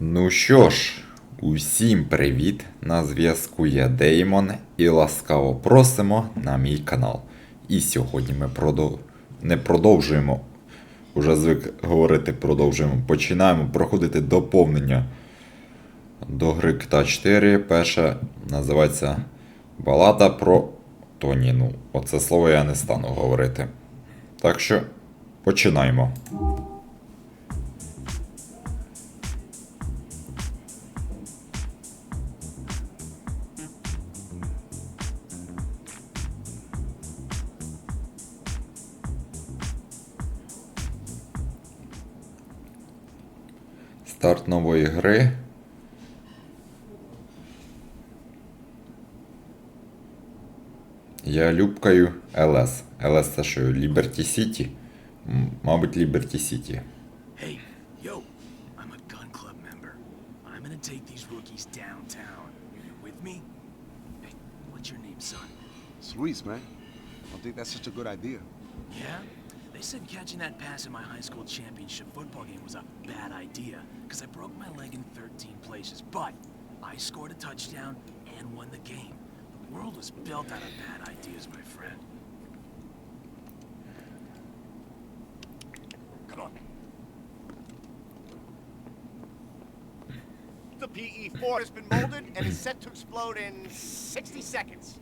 Ну що ж, усім привіт! На зв'язку я Деймон і ласкаво просимо на мій канал. І сьогодні ми продов... не продовжуємо, уже звик говорити продовжуємо, починаємо проходити доповнення до гри КТА 4. Перша називається Балада про Тоні. Ну, оце слово я не стану говорити. Так що починаємо. Старт нової гри. Я любкаю ЛС. ЛС це що, Liberty City? Мабуть, Liberty City. Hey, yo, I'm a gun club member. I'm gonna take these rookies downtown. You with me? Hey, what's your name, son? It's Luis, man. I don't think that's such a good idea. Yeah? They said catching that pass in my high school championship football game was a bad idea because I broke my leg in 13 places. But I scored a touchdown and won the game. The world was built out of bad ideas, my friend. Come on. The PE-4 has been molded and is set to explode in 60 seconds.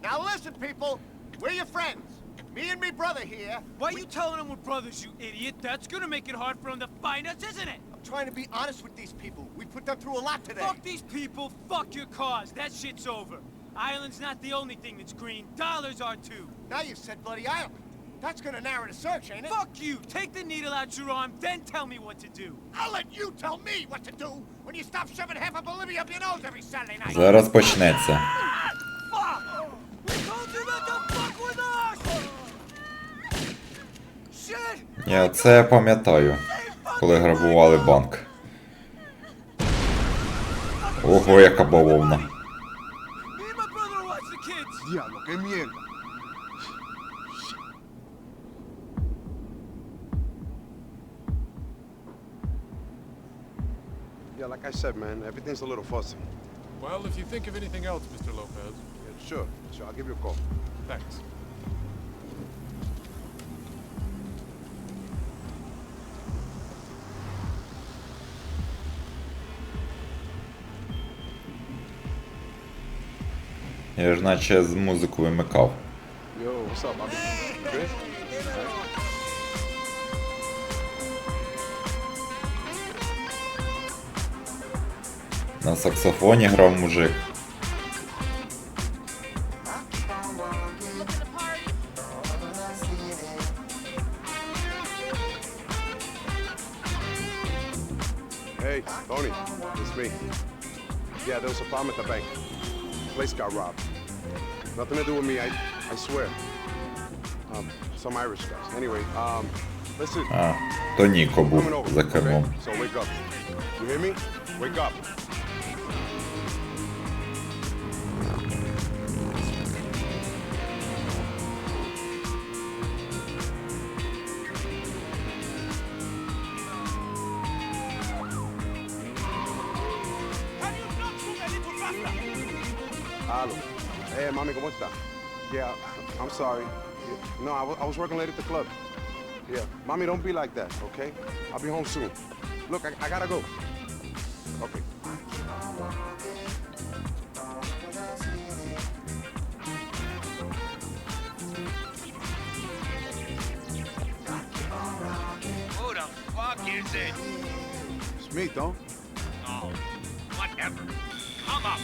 Now listen, people. We're your friends. Me and me brother here. Why are you telling them we're brothers, you idiot? That's gonna make it hard for them to find us, isn't it? I'm trying to be honest with these people. We put them through a lot today. Fuck these people, fuck your cause. That shit's over. Ireland's not the only thing that's green. Dollars are too. Now you said Bloody Island. That's gonna narrow the search, ain't it? Fuck you. Take the needle out your arm, then tell me what to do. I'll let you tell me what to do when you stop shoving half of Bolivia up your nose every Saturday night. Зараз почнеться. Я це пам'ятаю, коли грабували банк. Ого, яка бавовна. Yeah, like I said, man, everything's a little fussy. Well, if you think of anything else, Mr. Lopez, Yeah, sure, sure, I'll give you a call. thanks. Я ж наче з музику вимикав. На саксофоні грав мужик. Hey, Tony, it's me. Yeah, there was a bomb at the bank. The Place got robbed. Nothing to do with me, I, I swear. Um, some Irish guys. Anyway, um, listen. А, то Ніко був Coming over, за кермом. okay? So wake up. You hear me? Wake up. Can you not move a little faster? Hello. Hey, mami, ¿cómo está? Yeah, I'm sorry. Yeah, No, I I was working late at the club. Yeah, mommy, don't be like that, okay? I'll be home soon. Look, I, I gotta go. Okay. Who the fuck is it? It's me, don't. Oh, whatever. Come up.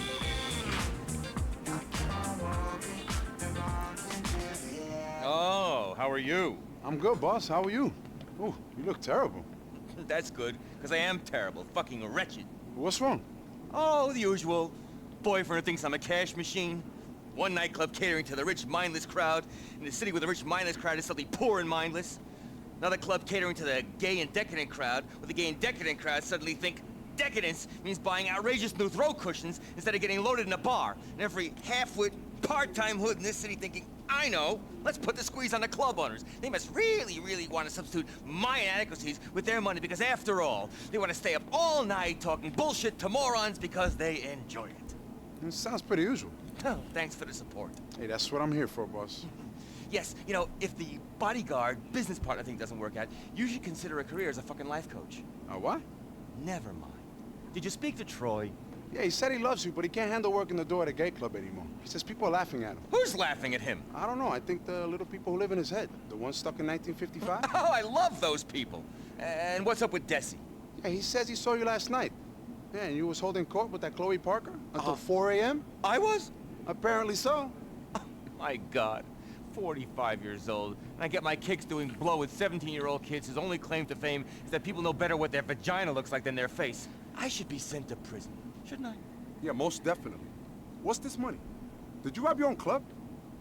Oh, how are you? I'm good, boss. How are you? Oh, you look terrible. That's good, because I am terrible, fucking wretched. What's wrong? Oh, the usual. Boyfriend thinks I'm a cash machine. One nightclub catering to the rich, mindless crowd. In the city with the rich, mindless crowd is suddenly poor and mindless. Another club catering to the gay and decadent crowd, with the gay and decadent crowd suddenly think decadence means buying outrageous new throw cushions instead of getting loaded in a bar. And every half-wit, part-time hood in this city thinking I know. Let's put the squeeze on the club owners. They must really, really want to substitute my inadequacies with their money because, after all, they want to stay up all night talking bullshit to morons because they enjoy it. It sounds pretty usual. Oh, thanks for the support. Hey, that's what I'm here for, boss. Yes, you know, if the bodyguard business partner thing doesn't work out, you should consider a career as a fucking life coach. Uh, what? Never mind. Did you speak to Troy? Yeah, he said he loves you, but he can't handle working the door at a gay club anymore. He says people are laughing at him. Who's laughing at him? I don't know. I think the little people who live in his head. The ones stuck in 1955? Oh, I love those people. And what's up with Desi? yeah, he says he saw you last night. Yeah, and you was holding court with that Chloe Parker until Uh, 4 a.m.? I was? Apparently so. My God. 45 years old, and I get my kicks doing blow with 17-year-old kids whose only claim to fame is that people know better what their vagina looks like than their face. I should be sent to prison, shouldn't I? Yeah, most definitely. What's this money? Did you rob your own club?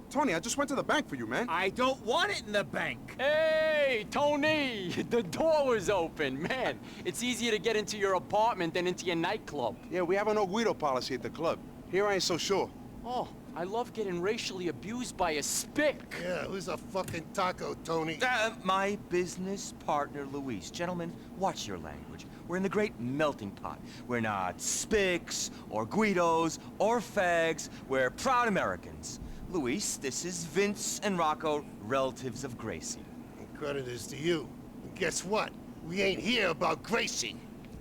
Tony, I just went to the bank for you, man. I don't want it in the bank. Hey, Tony! The door was open. Man, it's easier to get into your apartment than into your nightclub. Yeah, we have a no Guido policy at the club. Here I ain't so sure. Oh, I love getting racially abused by a spick. Yeah, who's a fucking taco, Tony? Uh, my business partner, Luis. Gentlemen, watch your language. We're in the great melting pot. We're not Spicks or Guidos or Fags. We're proud Americans. Luis, this is Vince and Rocco, relatives of Gracie. And credit is to you. And guess what? We ain't here about Gracie.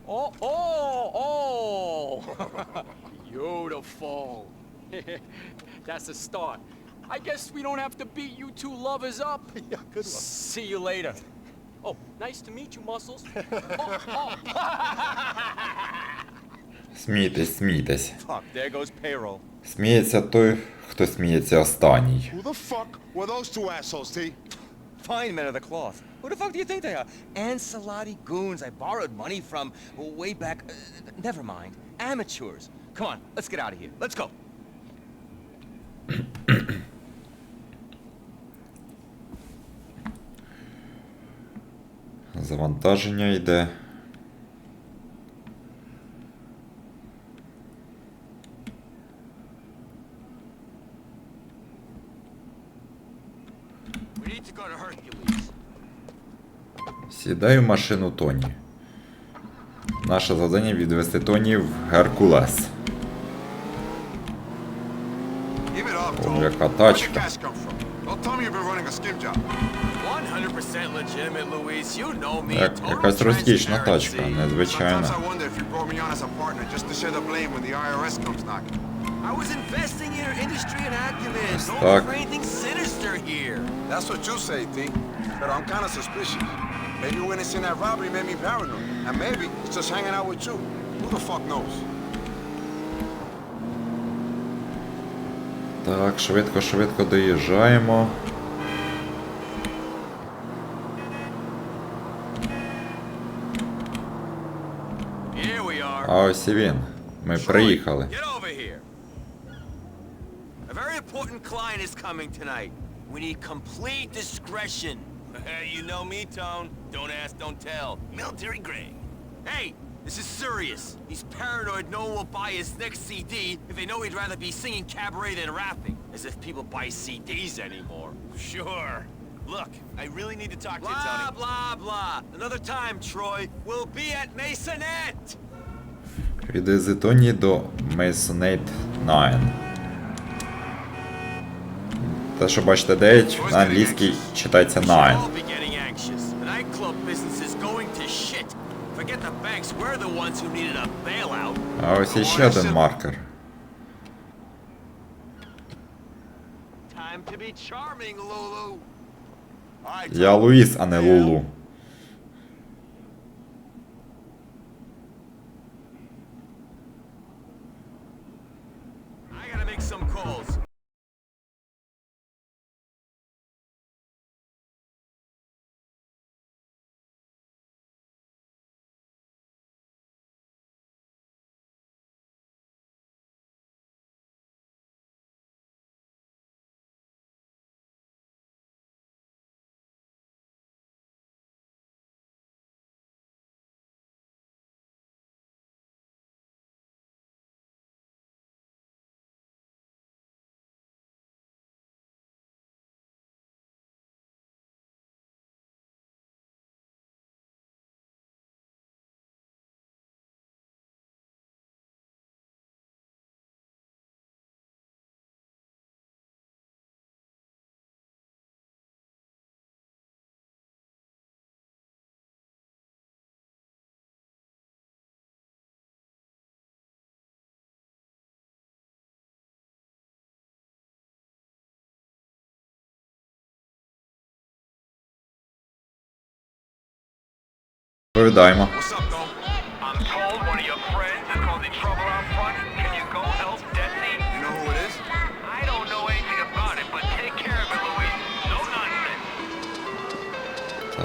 Oh, oh, oh! Beautiful. That's a start. I guess we don't have to beat you two lovers up. Yeah, good luck. See you later. Oh, nice to meet you, Muscles. Oh, oh. Смійтесь, смійтесь. Fuck, there goes payroll. Сміється той, хто сміється останній. Who the fuck were those two assholes, T? Fine men of the cloth. Who the fuck do you think they are? Ancelotti goons I borrowed money from way back. Uh, never mind. Amateurs. Come on, let's get out of here. Let's go. завантаження йде. Сідаю в машину Тоні. Наше завдання відвести Тоні в Геркулес. О, яка тачка. Так, якась розкішна тачка, незвичайна. I was investing in her industry and acumen. Don't look for anything sinister here. That's what you say, T. But I'm kind of suspicious. Maybe witnessing that robbery made me paranoid. And maybe it's just hanging out with you. Who the fuck knows? Так, швидко, швидко доїжджаємо. А ось і він. Ми приїхали. Get over here. A very important client is coming tonight. We need complete discretion. you know me, Tone. Don't ask, don't tell. Military grade. Hey, this is serious. He's paranoid no one will buy his next CD if they know he'd rather be singing cabaret than rapping. As if people buy CDs anymore. Sure. Look, I really need to talk to you, Tony. Blah, blah, blah. Another time, Troy. We'll be at Masonette. Від Зетонії до Masonate 9. Те, що бачите 9, на англійській читається 9. А ось іще один маркер. Я Луїс, а не Лулу. make some calls. Nonsense.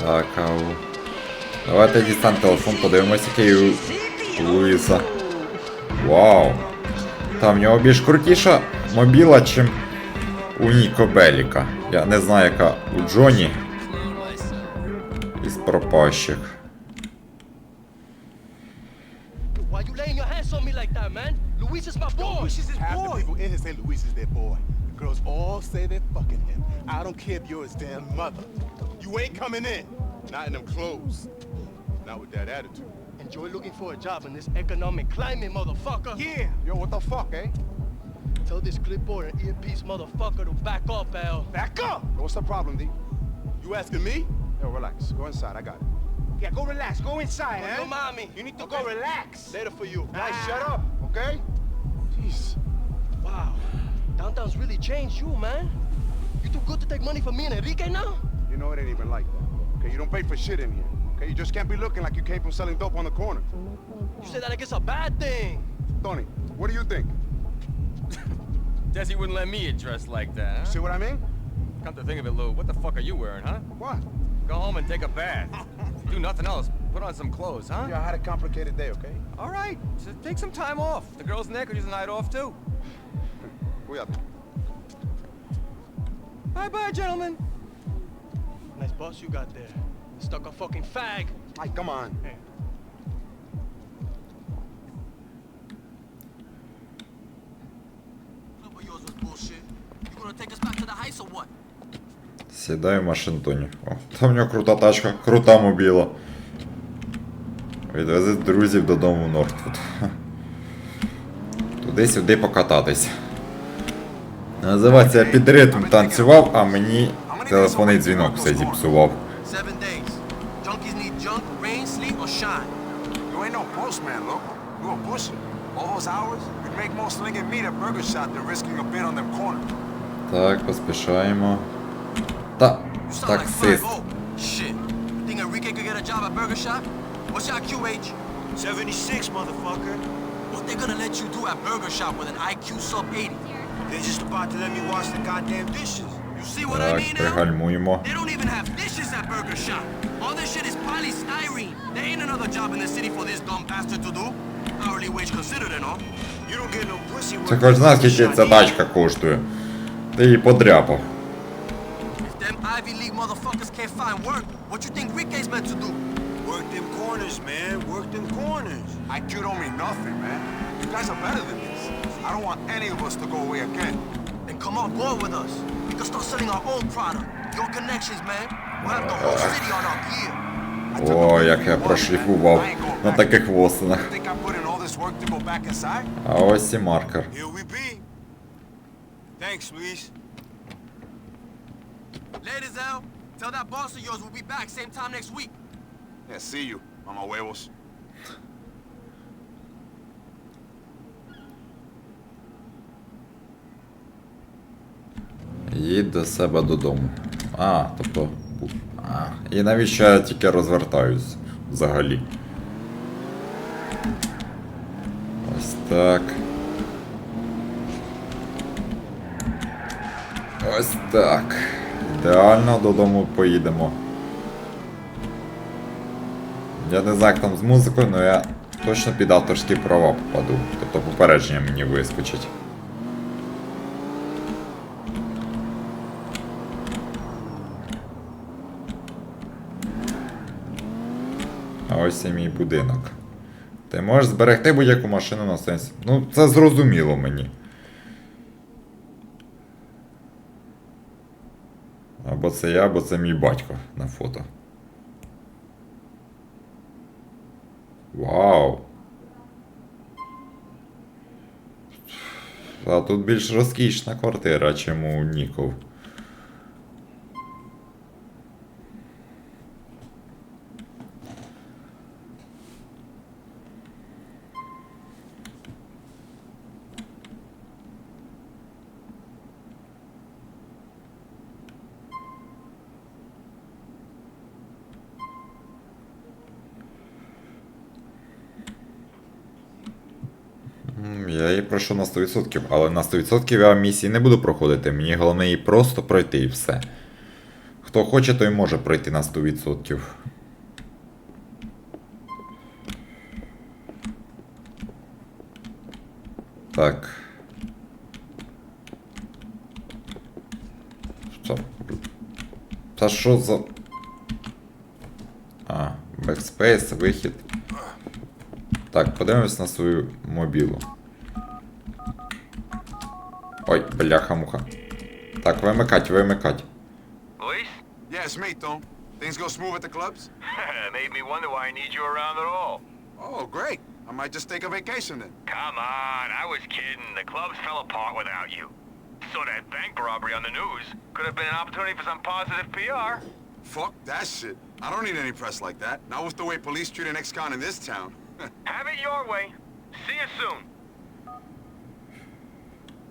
Так, ау. Давайте дістань телефон, подивимось, який у Луїса. Вау. Там в нього більш крутіша мобіла, чим у Ніко Беліка. Я не знаю, яка у Джоні із пропащих. That, man? Luis is my boy. Luis is his Half the people in here say Luis is their boy. The girls all say they're fucking him. I don't care if you're his damn mother. You ain't coming in. Not in them clothes. Not with that attitude. Enjoy looking for a job in this economic climate, motherfucker. Yeah. Yo, what the fuck, eh? Tell this clipboard and earpiece motherfucker to back up, Al. Back up! Yo, what's the problem, D? You asking me? Yo, relax. Go inside. I got it. Yeah, go relax. Go inside, Yo, mommy. You need to go relax. Later for you. Guys, ah. shut up, okay? Jeez. Wow. Downtown's really changed you, man. You too good to take money from me and Enrique now? You know it ain't even like that. Okay, you don't pay for shit in here. Okay, you just can't be looking like you came from selling dope on the corner. You say that like it's a bad thing. Tony, what do you think? Desi wouldn't let me get dressed like that, huh? See what I mean? Come to think of it, Lou, what the fuck are you wearing, huh? What? Go home and take a bath. Do nothing else. Put on some clothes, huh? Yeah, I had a complicated day, okay? All right. So take some time off. The girls in there could use a night off, too. Cuídate. Bye-bye, gentlemen. Nice boss you got there. Stuck a fucking fag. Mike, come on. Hey. Club of yours was bullshit. You gonna take us back to the heights or what? Сідаю в машинтоні. О, там в нього крута тачка, крута мобіла. Відвези друзів додому в Нортфуд. Туди-сюди покататись. Називається під ритм танцював, а мені телефонний дзвінок все зіпсував. Так, поспішаємо. Та, You sound like таксист. 5 Shit. You think Enrique could get a job at Burger Shop? What's your QH? 76, motherfucker. What they gonna let you do at Burger Shop with an IQ sub 80? They're just about to let me wash the goddamn dishes. You see what I Так, mean now? пригальмуємо. They don't even have dishes at Burger Shop. All this shit is polystyrene. There ain't another job in the city for this dumb bastard to do. Hourly wage considered and all. You don't get no pussy Це хоч знаєш, скільки ця тачка коштує. Ти її подряпав. motherfuckers can't find work, what you think Enrique's meant to do? Work them corners, man. Work them corners. IQ don't mean nothing, man. You guys are better than this. I don't want any of us to go away again. Then come on board with us. We can start selling our own product. Your connections, man. We'll have the whole city on our gear. О, як я прошліфував на таких восинах. Think I put in all this work to go back inside? А ось і маркер. Here we be. Thanks, Luis. Ladies, Al. Tell that boss of yours we'll be back same time next week. Yeah, see you, mama huevos. Їдь до себе додому. А, тобто. А, і навіщо я тільки розвертаюсь взагалі? Ось так. Ось так. Ідеально додому поїдемо. Я не знаю, як там з музикою, але я точно під авторські права попаду. Тобто попередження мені вискочить. Ось і мій будинок. Ти можеш зберегти будь-яку машину на сенсі. Ну, це зрозуміло мені. Це я, або це мій батько на фото. Вау! А тут більш розкішна квартира, чим у Ніков. Пройшов на 100%, але на 100% я місії не буду проходити. Мені головне її просто пройти і все. Хто хоче, той може пройти на 100%. Так. Що? Та що за. А, бекспейс, вихід. Так, подивимось на свою мобілу. бляха-муха. Так, вимикать, вимикать. Luis? Yeah, it's me, Tom. Things go smooth at the clubs? Made me wonder why I need you around at all. Oh, great. I might just take a vacation then. Come on, I was kidding. The clubs fell apart without you. So that bank robbery on the news could have been an opportunity for some positive PR. Fuck that shit. I don't need any press like that. Not with the way police treat an ex-con in this town. Have it your way. See you soon.